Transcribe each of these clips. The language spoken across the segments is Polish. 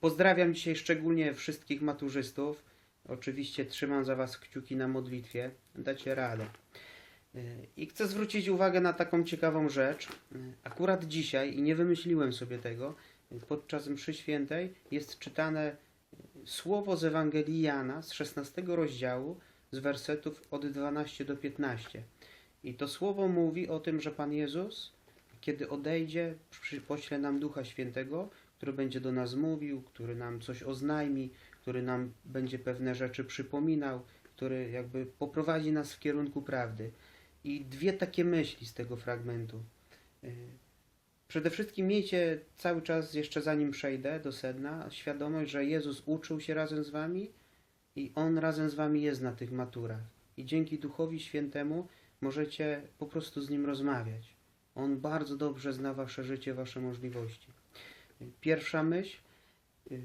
Pozdrawiam dzisiaj szczególnie wszystkich maturzystów. Oczywiście trzymam za Was kciuki na modlitwie. Dacie radę. Y, I chcę zwrócić uwagę na taką ciekawą rzecz. Y, Akurat dzisiaj, i nie wymyśliłem sobie tego, y, podczas mszy świętej jest czytane słowo z Ewangelii Jana z 16 rozdziału, z wersetów od 12 do 15. I to słowo mówi o tym, że Pan Jezus, kiedy odejdzie, pośle nam Ducha Świętego, który będzie do nas mówił, który nam coś oznajmi, który nam będzie pewne rzeczy przypominał, który jakby poprowadzi nas w kierunku prawdy. I dwie takie myśli z tego fragmentu. Y, Przede wszystkim miejcie cały czas, jeszcze zanim przejdę do sedna, świadomość, że Jezus uczył się razem z wami i On razem z wami jest na tych maturach. I dzięki Duchowi Świętemu możecie po prostu z Nim rozmawiać. On bardzo dobrze zna wasze życie, wasze możliwości. Pierwsza myśl. Yy,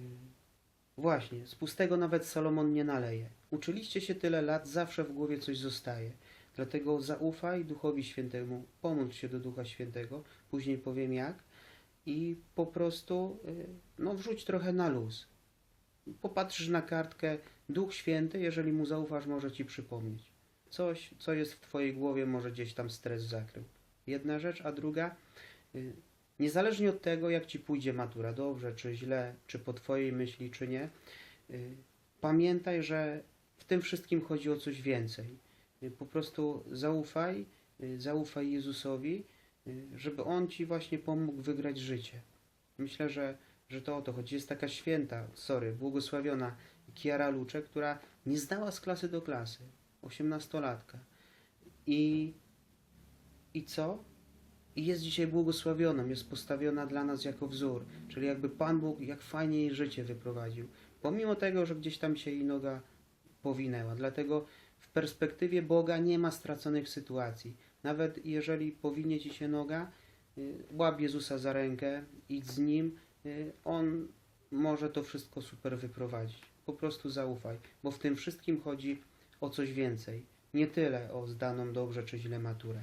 właśnie, z pustego nawet Salomon nie naleje. Uczyliście się tyle lat, zawsze w głowie coś zostaje. Dlatego zaufaj Duchowi Świętemu, pomódl się do Ducha Świętego, później powiem jak i po prostu yy, no, wrzuć trochę na luz. Popatrzysz na kartkę, Duch Święty, jeżeli mu zaufasz, może ci przypomnieć. Coś, co jest w twojej głowie, może gdzieś tam stres zakrył. Jedna rzecz, a druga, yy, Niezależnie od tego, jak ci pójdzie matura, dobrze czy źle, czy po twojej myśli, czy nie, y, pamiętaj, że w tym wszystkim chodzi o coś więcej. Y, Po prostu zaufaj, y, zaufaj Jezusowi, żeby On ci właśnie pomógł wygrać życie. Myślę, że, że to o to chodzi. Jest taka święta, sorry, błogosławiona Kiara Lucze, która nie zdała z klasy do klasy, osiemnastolatka. I, I co? I jest dzisiaj błogosławioną, jest postawiona dla nas jako wzór, czyli jakby Pan Bóg jak fajnie jej życie wyprowadził, pomimo tego, że gdzieś tam się jej noga powinęła. Dlatego w perspektywie Boga nie ma straconych sytuacji. Nawet jeżeli powinie ci się noga, y, łap Jezusa za rękę, idź z Nim, y, On może to wszystko super wyprowadzić. Po prostu zaufaj, bo w tym wszystkim chodzi o coś więcej. Nie tyle o zdaną dobrze czy źle maturę.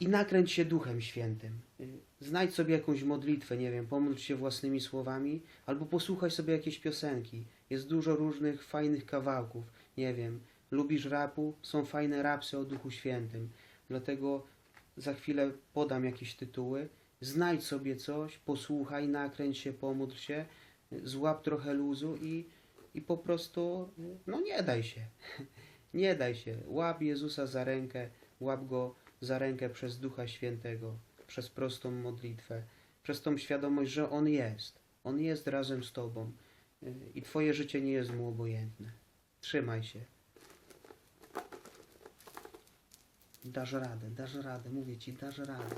I nakręć się Duchem Świętym. Y, Znajdź sobie jakąś modlitwę, nie wiem, pomódl się własnymi słowami, albo posłuchaj sobie jakieś piosenki. Jest dużo różnych fajnych kawałków. Nie wiem, lubisz rapu? Są fajne rapsy o Duchu Świętym. Dlatego za chwilę podam jakieś tytuły. Znajdź sobie coś, posłuchaj, nakręć się, pomódl się, złap trochę luzu i, i po prostu, y, no nie daj się. Nie daj się. Łap Jezusa za rękę, łap Go za rękę przez Ducha Świętego, przez prostą modlitwę, przez tą świadomość, że On jest. On jest razem z Tobą y, i Twoje życie nie jest Mu obojętne. Trzymaj się. Dasz radę, dasz radę, mówię Ci, dasz radę.